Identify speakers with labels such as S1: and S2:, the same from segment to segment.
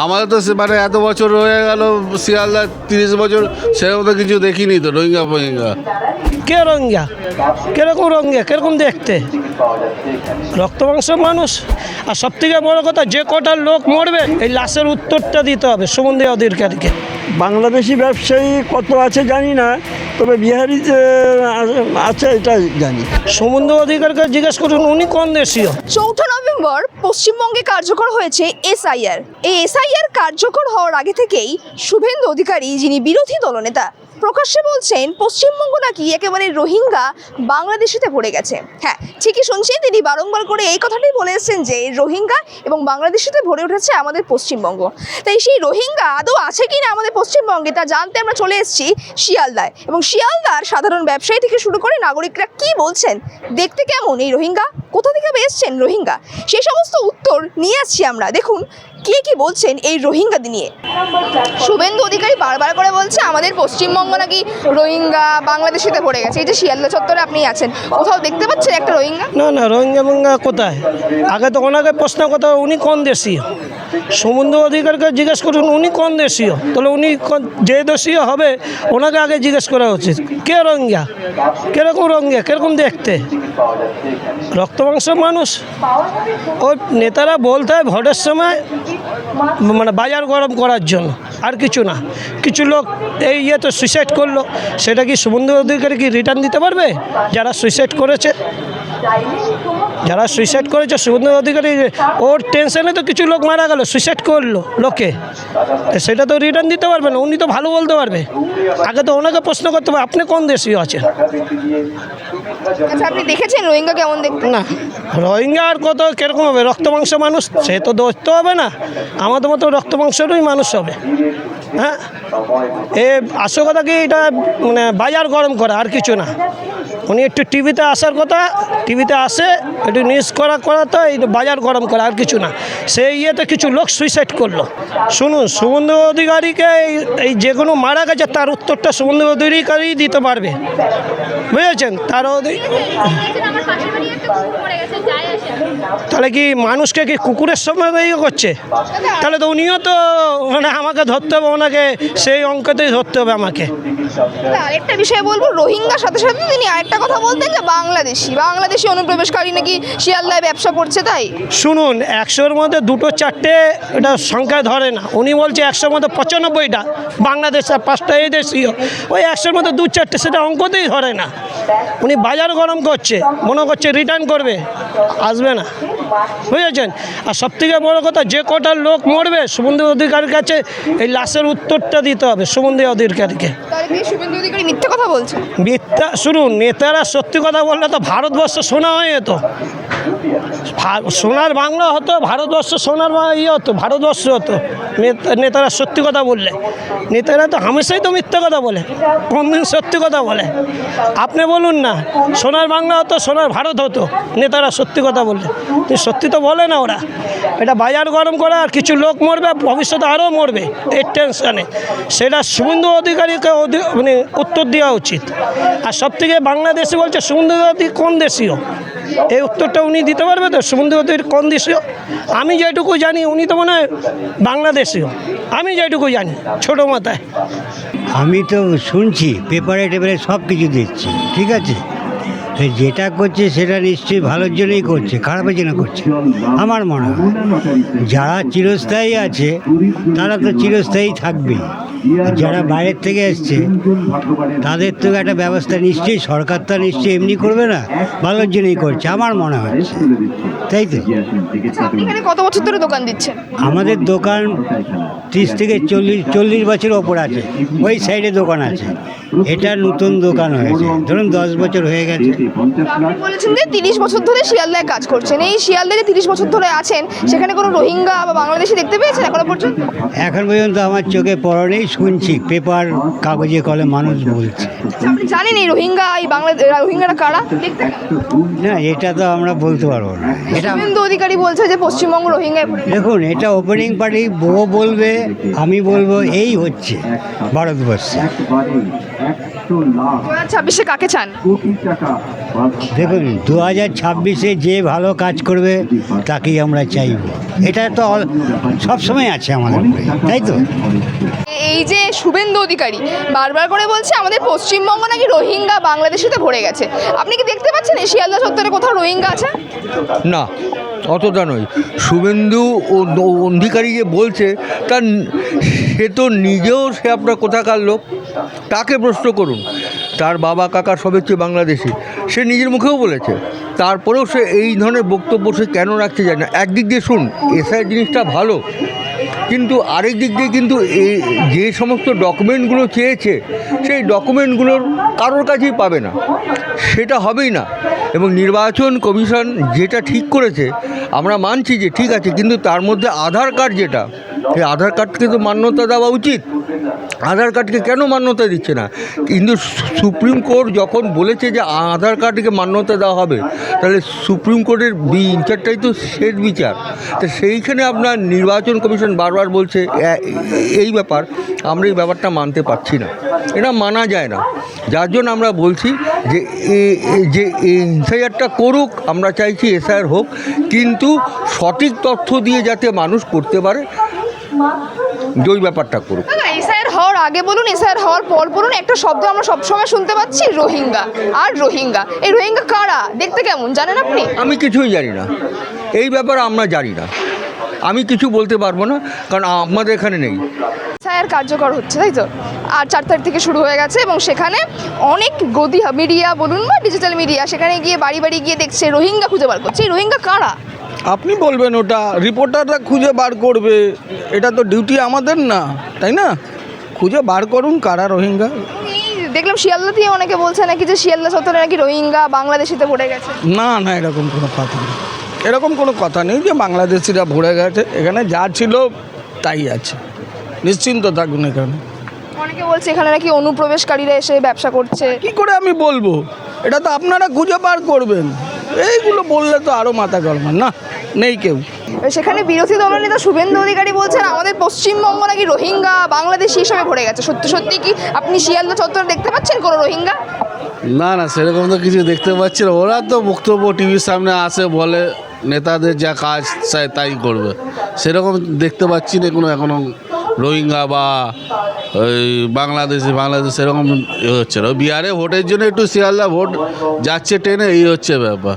S1: আমাদের তো মানে এত বছর হয়ে গেল, শিয়ালদা তিরিশ বছর, সেরকম তো কিছু দেখিনি তো, রোহিঙ্গা ফোহিঙ্গা।
S2: কে রোহিঙ্গা? কীরকম রোহিঙ্গা? কীরকম দেখতে? রক্ত মাংস মানুষ? আর সব থেকে বড় কথা, যে কটা লোক মরবে, এই লাশের উত্তরটা দিতে হবে সুমন্দি অধিকারীকে
S3: বাংলাদেশি ব্যবসায়ী কত আছে জানি না তবে বিহারি যে আছে এটা জানি।
S2: সমুদ্র অধিকারকে জিজ্ঞেস করুন উনি কোন দেশীয়?
S4: চৌঠা নভেম্বর পশ্চিমবঙ্গে কার্যকর হয়েছে এসআইআর। এই এসআইআর কার্যকর হওয়ার আগে থেকেই শুভেন্দু অধিকারী যিনি বিরোধী দলনেতা প্রকাশ্যে বলছেন, পশ্চিমবঙ্গ নাকি একেবারে রোহিঙ্গা বাংলাদেশিতে ভরে গেছে। হ্যাঁ ঠিকই শুনছেন, তিনি বারংবার করে এই কথাটাই বলে এসেছেন যে রোহিঙ্গা এবং বাংলাদেশিতে ভরে উঠেছে আমাদের পশ্চিমবঙ্গ। তাই সেই রোহিঙ্গা আদৌ আছে কি না আমাদের পশ্চিমবঙ্গে, তা জানতে আমরা চলে এসেছি শিয়ালদায়। এবং শিয়ালদার সাধারণ ব্যবসায়ী থেকে শুরু করে নাগরিকরা কি বলছেন, দেখতে কেমন এই রোহিঙ্গা? কোথা থেকে এসছেন রোহিঙ্গা? সেই সমস্ত উত্তর নিয়ে আসছি আমরা। দেখুন কে কি বলছেন এই রোহিঙ্গা নিয়ে? শুভেন্দু অধিকারী বারবার করে বলছে আমাদের পশ্চিমবঙ্গ নাকি রোহিঙ্গা বাংলাদেশিতে পড়ে গেছে। এই যে শিয়ালদা চত্বরে আপনি আছেন কোথাও দেখতে পাচ্ছেন একটা রোহিঙ্গা?
S2: না না রোহিঙ্গা মোঙ্গা কোথায়? আগে তো ওনাকে প্রশ্ন কথা উনি কোন দেশীয়? সমুদ্র অধিকারকে জিজ্ঞেস করুন উনি কোন দেশীয়? তাহলে উনি কোন- যে দেশীয় হবে ওনাকে আগে জিজ্ঞেস করা উচিত। কে রোহিঙ্গা? কীরকম রোহিঙ্গা? কীরকম দেখতে? রক্ত মাংস মানুষ। ওই নেতারা বলতে হয় ভোটের সময় মানে বাজার গরম করার জন্য, আর কিছু না। কিছু লোক এই ইয়ে তো সুইসাইড করল, সেটা কি সমুদ্র অধিকারী কি রিটার্ন দিতে পারবে? যারা সুইসাইড করেছে, যারা সুইসাইড করেছে সুবন্ধু অধিকারী, ওর টেনশনে তো কিছু লোক মারা গেল সুইসাইড করল লোকে। সেটা তো রিটার্ন দিতে পারবে না, উনি তো ভালো বলতে পারবে। আগে তো ওনাকে প্রশ্ন করতে হবে, আপনি কোন দেশীয় আছেন?
S4: আচ্ছা আপনি দেখেছেন রোহিঙ্গা কেমন দেখতে?
S2: না, রোহিঙ্গা আর কত, কীরকম হবে? রক্ত মাংস মানুষ, সে তো ধরতে হবে না। আমাদের মতো রক্ত মাংসরই মানুষ হবে। হ্যাঁ? এ, আসল কথা কি, এটা মানে বাজার গরম করা, আর কিছু না। উনি একটু টিভিতে আসার কথা, টিভিতে আসে, একটু নিউজ করা করা তো, এই বাজার গরম করা, আর কিছু না। সেই ইয়েতে কিছু লোক সুইসাইড করল। শুনুন সুমন্দ্র অধিকারীকে এই- যে কোনো মারা গেছে, তার উত্তরটা সুমন্দ্র অধিকারী দিতে পারবে। বুঝেছেন? তার অধি- তাহলে কি মানুষকে কি কুকুরের সময় ইয়ে করছে? তাহলে তো উনিও তো মানে আমাকে ধরতে হবে ওনাকে সেই অঙ্কতেই ধরতে হবে আমাকে।
S4: আরেকটা বিষয় বলব রোহিঙ্গার সাথে সাথে তিনি আরেকটা কথা বলতেন যে বাংলাদেশি। বাংলাদেশি অনুপ্রবেশকারী নাকি শিয়ালদায় ব্যবসা করছে তাই?
S2: শুনুন একশোর মধ্যে দুটো চারটে এটা সংখ্যা ধরে না। উনি বলছে একশোর মধ্যে পঁচানব্বইটা বাংলাদেশ আর পাঁচটা এই দেশীয়। ওই একশোর মধ্যে দু চারটে সেটা অঙ্কতেই ধরে না। উনি বাজার গরম করছে মনে করছে রিটার্ন করবে আসবে না। বুঝেছেন? আর সবথেকে বড় কথা যে কটা লোক মরবে সুমন্দি অধিকারীর কাছে এই লাশের উত্তরটা দিতে হবে সুমন্দি অধিকারীকে।
S4: মিথ্যা শুভেন্দু অধিকারী মিথ্যে কথা বলছে?
S2: মিথ্যা শুনুন নেতারা সত্যি কথা বললে তো ভারতবর্ষ শোনা হয় ভা- সোনার বাংলা হতো, ভারতবর্ষ সোনার ইয়ে হতো, ভারতবর্ষ হতো। নেতা- নেতারা সত্যি কথা বললে। নেতারা তো হামেশাই তো মিথ্যে কথা বলে, কোনদিন সত্যি কথা বলে। আপনি বলুন না, সোনার বাংলা হতো, সোনার ভারত হতো, নেতারা সত্যি কথা বললে। কিন্তু সত্যি তো বলে না ওরা। এটা বাজার গরম করা, আর কিছু লোক মরবে ভবিষ্যতে আরও মরবে, এর টেনশানে সেটা শুভেন্দু অধিকারীকে অধি- মানে উত্তর দেওয়া উচিত। আর সব থেকে বাংলাদেশি বলছে অধিকারী কোন দেশীয়? এই উত্তরটা উনি দিতে পারবে তো? সুমন্ত কোন দেশীয়? আমি যেটুকু জানি, উনি তো মনে হয় বাংলাদেশীয়। আমি যেটুকু জানি, ছোটো মাথায়।
S5: আমি তো শুনছি, পেপারে টেপারে সব কিছু দিচ্ছি ঠিক আছে? তো যেটা করছে সেটা নিশ্চয়ই ভালোর জন্যই করছে খারাপের জন্য করছে। আমার মনে হয় যারা চিরস্থায়ী আছে তারা তো চিরস্থায়ী থাকবেই। আর যারা বাইরের থেকে এসছে তাদের তো একটা ব্যবস্থা নিশ্চয়ই সরকার তো নিশ্চয়ই এমনি করবে না ভালোর জন্যই করছে আমার মনে হচ্ছে। তাই তো?
S4: আচ্ছা কত বছর ধরে দোকান দিচ্ছেন?
S5: আমাদের দোকান ত্রিশ থেকে চল্লিশ চল্লিশ বছর ওপর আছে ওই সাইডে দোকান আছে। এটা নতুন দোকান হয়েছে ধরুন দশ বছর হয়ে গেছে।
S4: আপনি বলেছেন যে তিরিশ বছর ধরে শিয়ালদায় কাজ করছেন। এই শিয়ালদায় যে তিরিশ বছর ধরে আছেন সেখানে কোনো রোহিঙ্গা বা বাংলাদেশি দেখতে পেয়েছেন এখনও পর্যন্ত?
S5: এখন পর্যন্ত আমার চোখে পড়েই শুনছি পেপার কাগজে কলে মানুষ বলছে।
S4: আচ্ছা, আপনি জানেন এই রোহিঙ্গা এই বাংলা রোহিঙ্গারা কারা? দেখতে
S5: না এটা তো আমরা বলতে পারব না। এটা
S4: শুভেন্দু অধিকারী বলছে যে পশ্চিমবঙ্গ গেছে।
S5: দেখুন এটা ওপেনিং পার্টি বউ বলবে আমি বলব এই হচ্ছে ভারতবর্ষে।
S4: ছাব্বিশে কাকে চান?
S5: দেখুন দু হাজার ছাব্বিশে যে ভালো কাজ করবে তাকেই আমরা চাইব। এটা তো সবসময় আছে আমাদের তাই তো?
S4: এই যে শুভেন্দু অধিকারী বারবার করে বলছে আমাদের পশ্চিমবঙ্গ নাকি রোহিঙ্গা বাংলাদেশিতে ভরে গেছে। আপনি কি দেখতে পাচ্ছেন শিয়ালদা চত্বরে কোথাও রোহিঙ্গা আছে?
S6: না অতটা নয়। শুভেন্দু অধিকারী যে বলছে তার সে তো নিজেও সে আপনার কোথাকার লোক। তাকে প্রশ্ন করুন। তার বাবা কাকা সব হচ্ছে বাংলাদেশি। সে নিজের মুখেও বলেছে। তারপরেও সে এই ধরনের বক্তব্য সে কেন রাখতে যায় না। একদিক দিয়ে শুন, এসআই জিনিসটা ভালো, কিন্তু আরেক দিক দিয়ে কিন্তু এই যে সমস্ত ডকুমেন্টগুলো চেয়েছে, সেই ডকুমেন্টগুলোর কারোর কাছেই পাবে না। সেটা হবেই না। এবং নির্বাচন কমিশন যেটা ঠিক করেছে, আমরা মানছি যে ঠিক আছে, কিন্তু তার মধ্যে আধার কার্ড যেটা সেই আধার কার্ডকে তো মান্যতা দেওয়া উচিত। আধার কার্ডকে কেন মান্যতা দিচ্ছে না? কিন্তু সুপ্রিম কোর্ট যখন বলেছে যে আধার কার্ডকে মান্যতা দেওয়া হবে, তাহলে সুপ্রিম কোর্টের বিচারটাই তো শেষ বিচার। তো সেইখানে আপনার নির্বাচন কমিশন বারবার বলছে এই ব্যাপার, আমরা এই ব্যাপারটা মানতে পারছি না। এটা মানা যায় না। যার জন্য আমরা বলছি যে যে এসআইআরটা করুক, আমরা চাইছি এসআইআর হোক, কিন্তু সঠিক তথ্য দিয়ে যাতে মানুষ করতে পারে ওই ব্যাপারটা করুক।
S4: এসআইআর হওয়ার আগে বলুন এসআইআর হওয়ার পর বলুন একটা শব্দ আমরা সবসময় শুনতে পাচ্ছি রোহিঙ্গা। আর রোহিঙ্গা। এই রোহিঙ্গা কারা? দেখতে কেমন? জানেন আপনি?
S6: আমি কিছুই জানি না। এই ব্যাপারে আমরা জানি না। আমি কিছু বলতে পারব না কারণ আমাদের এখানে নেই।
S4: এসআইআর কার্যকর হচ্ছে তাই তো? আর চার তারিখ থেকে শুরু হয়ে গেছে এবং সেখানে অনেক গদি মিডিয়া বলুন বা ডিজিটাল মিডিয়া সেখানে গিয়ে বাড়ি বাড়ি গিয়ে দেখছে রোহিঙ্গা খুঁজে বার করছে। এই রোহিঙ্গা কারা?
S7: আপনি বলবেন ওটা রিপোর্টাররা খুঁজে বার করবে। এটা তো ডিউটি আমাদের না তাই না? খুঁজে বার করুন কারা রোহিঙ্গা।
S4: দেখলাম শিয়ালদা দিয়ে অনেকে বলছে নাকি যে শিয়ালদা চত্বরে নাকি রোহিঙ্গা বাংলাদেশিতে পড়ে গেছে।
S7: না না এরকম কোনো কথা নেই। এরকম কোনো কথা নেই যে বাংলাদেশিরা ভরে গেছে। এখানে যা ছিল তাই আছে। নিশ্চিন্ত থাকুন এখানে।
S4: অনেকে বলছে এখানে নাকি অনুপ্রবেশকারীরা এসে ব্যবসা করছে।
S7: কি করে আমি বলব? এটা তো আপনারা খুঁজে বার করবেন। এইগুলো বললে তো আরও মাথা গরম না নেই কেউ।
S4: সেখানে বিরোধী দলের দলনেতা শুভেন্দু অধিকারী বলছেন আমাদের পশ্চিমবঙ্গ নাকি রোহিঙ্গা বাংলাদেশি হিসাবে ভরে গেছে। সত্যি সত্যি কি আপনি শিয়ালদা চত্বরে দেখতে পাচ্ছেন কোনো রোহিঙ্গা?
S1: না না সেরকম তো কিছু দেখতে পাচ্ছি না। ওরা তো বক্তব্য টিভির সামনে আসে বলে নেতাদের যা কাজ চায় তাই করবে। সেরকম দেখতে পাচ্ছি না কোনো এখনও রোহিঙ্গা বা ওই বাংলাদেশি বাংলাদেশ সেরকম এ হচ্ছে না। বিহারে ভোটের জন্য একটু শিয়ালদা ভোট যাচ্ছে ট্রেনে এই হচ্ছে ব্যাপার।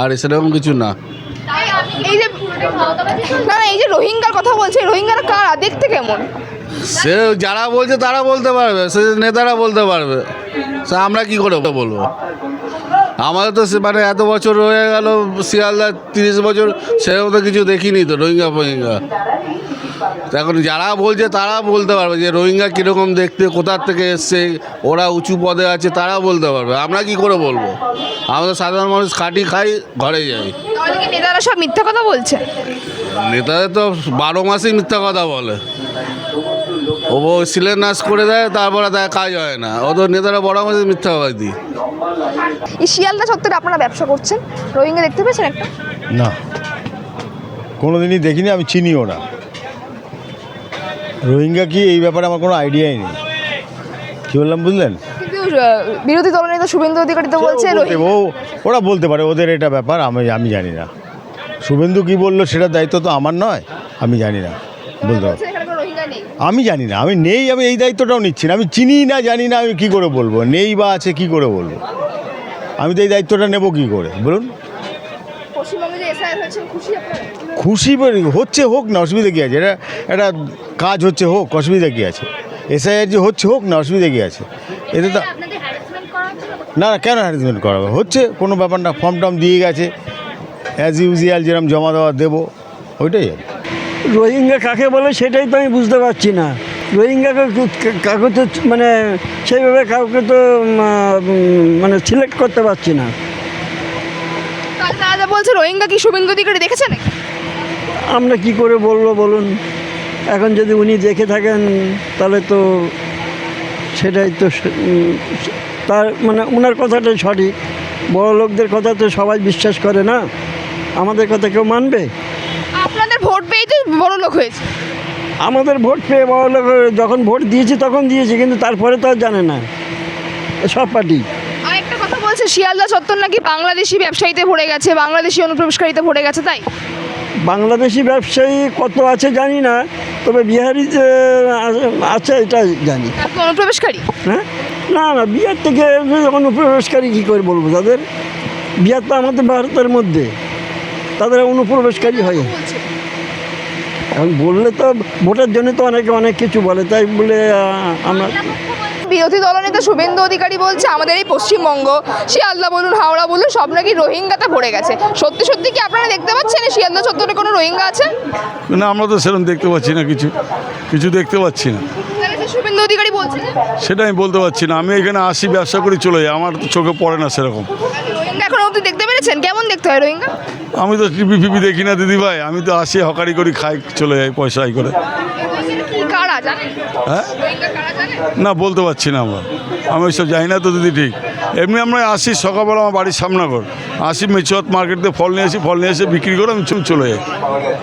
S1: আর সেরকম কিছু না।
S4: এই যে না এই যে রোহিঙ্গার কথা বলছে রোহিঙ্গারা কারা? দেখতে কেমন?
S1: সে যারা বলছে তারা বলতে পারবে সে নেতারা বলতে পারবে। সে আমরা কি করে বলব? আমাদের তো মানে এত বছর হয়ে গেল শিয়ালদা তিরিশ বছর সেরকম তো কিছু দেখিনি তো রোহিঙ্গা ফোহিঙ্গা। এখন যারা বলছে তারা বলতে পারবে যে রোহিঙ্গা কীরকম দেখতে কোথার থেকে এসছে ওরা উঁচু পদে আছে তারা বলতে পারবে। আমরা কি করে বলব? আমাদের সাধারণ মানুষ খাটি খাই ঘরে যাই।
S4: নেতারা সব মিথ্যা কথা বলছে?
S1: নেতাদের তো বারো মাসেই মিথ্যা কথা বলে। ও শিলান্যাস করে দেয় তারপরে তার কাজ হয় না। ও তো নেতারা বড় মাসে মিথ্যাবাদী
S4: এই শিয়ালদা চত্বরে আপনারা ব্যবসা করছেন? রোহিঙ্গা দেখতে পেয়েছেন একটা?
S8: না। কোনো দিনই দেখিনি আমি চিনিও না। রোহিঙ্গা কি এই ব্যাপারে আমার কোনো আইডিয়াই নেই। কী বললাম বুঝলেন?
S4: বিরোধী দলনেতা শুভেন্দু অধিকারী তো বলছে
S8: ও ওরা বলতে পারে ওদের এটা ব্যাপার আমি আমি জানি না। শুভেন্দু কি বলল সেটার দায়িত্ব তো আমার নয় আমি জানি না। বলতে পারব আমি জানি না আমি নেই আমি এই দায়িত্বটাও নিচ্ছি না আমি চিনি না জানি না আমি কি করে বলব নেই বা আছে কি করে বলব? আমি তো এই দায়িত্বটা নেব কি করে বলুন।
S4: পশ্চিমবঙ্গে যে খুশি আপনারা?
S8: খুশি বলে- হচ্ছে হোক না অসুবিধা কী আছে? এটা একটা কাজ হচ্ছে হোক অসুবিধা কী আছে? এসআইআর যে হচ্ছে হোক না অসুবিধা কী আছে? এতে তো না না কেন হ্যারাসমেন্ট করা হবে হচ্ছে কোনো ব্যাপার না ফর্ম টর্ম দিয়ে গেছে। অ্যাজ ইউজুয়াল যেরকম জমা দেওয়া দেবো ওইটাই আর
S3: রোহিঙ্গা কাকে বলে সেটাই তো আমি বুঝতে পারছি না। রোহিঙ্গাকে কাউকে তো মানে সেইভাবে কাউকে তো মানে সিলেক্ট করতে পারছি না।
S4: বলছে রোহিঙ্গা কি শুভেন্দু অধিকারী দেখেছেন
S3: আমরা কি করে বলব বলুন? এখন যদি উনি দেখে থাকেন তাহলে তো সেটাই তো তার মানে ওনার কথাটাই সঠিক। বড় লোকদের কথা তো সবাই বিশ্বাস করে না। আমাদের কথা কেউ মানবে?
S4: আপনাদের ভোট পেয়েই তো বড় লোক হয়েছে।
S3: আমাদের ভোট পেয়ে বড় লোক যখন ভোট দিয়েছি তখন দিয়েছি কিন্তু তারপরে তো আর জানে না। সব পার্টি
S4: আর একটা কথা বলছে শিয়ালদা চত্বর নাকি বাংলাদেশি ব্যবসায়ীতে ভরে গেছে বাংলাদেশি অনুপ্রবেশকারীতে ভরে গেছে তাই?
S3: বাংলাদেশি ব্যবসায়ী কত আছে জানি না তবে বিহারি যে আছে এটা জানি।
S4: অনুপ্রবেশকারী?
S3: হ্যাঁ? না না বিহার থেকে অনুপ্রবেশকারী কী করে বলব তাদের? বিহার তো আমাদের ভারতের মধ্যে তাদের অনুপ্রবেশকারী হয়। এখন বললে তো ভোটের জন্য তো অনেকে অনেক কিছু বলে তাই বলে আমরা
S4: বিরোধী দলনেতা শুভেন্দু অধিকারী বলছে আমাদের এই পশ্চিমবঙ্গ শিয়ালদা বলুন হাওড়া বলুন সব নাকি রোহিঙ্গাতে ভরে গেছে। সত্যি সত্যি কি আপনারা দেখতে পাচ্ছেন শিয়ালদা চত্বরে কোনো রোহিঙ্গা আছে?
S9: না আমরা তো সেরকম দেখতে পাচ্ছি না কিছু। কিছু দেখতে পাচ্ছি না।
S4: শুভেন্দু অধিকারী বলছে
S9: সেটা আমি বলতে পারছি না। আমি এখানে আসি ব্যবসা করি চলে যাই। আমার তো চোখে পড়ে না সেরকম।
S4: এখন অবধি দেখতে পেরেছেন? কেমন দেখতে হয় রোহিঙ্গা?
S9: আমি তো টিভি ফিপি দেখি না দিদি ভাই আমি তো আসি হকারি করি খাই চলে যাই পয়সা করে। হ্যাঁ? না বলতে পারছি না আমরা। আমি ওইসব জানি না তো দিদি ঠিক। এমনি আমরা আসি সকালবেলা আমার বাড়ির সামনা কর আসি মেচুয়াত মার্কেট থেকে ফল নিয়ে আসি ফল নিয়ে এসে বিক্রি করে আমি চলে যাই।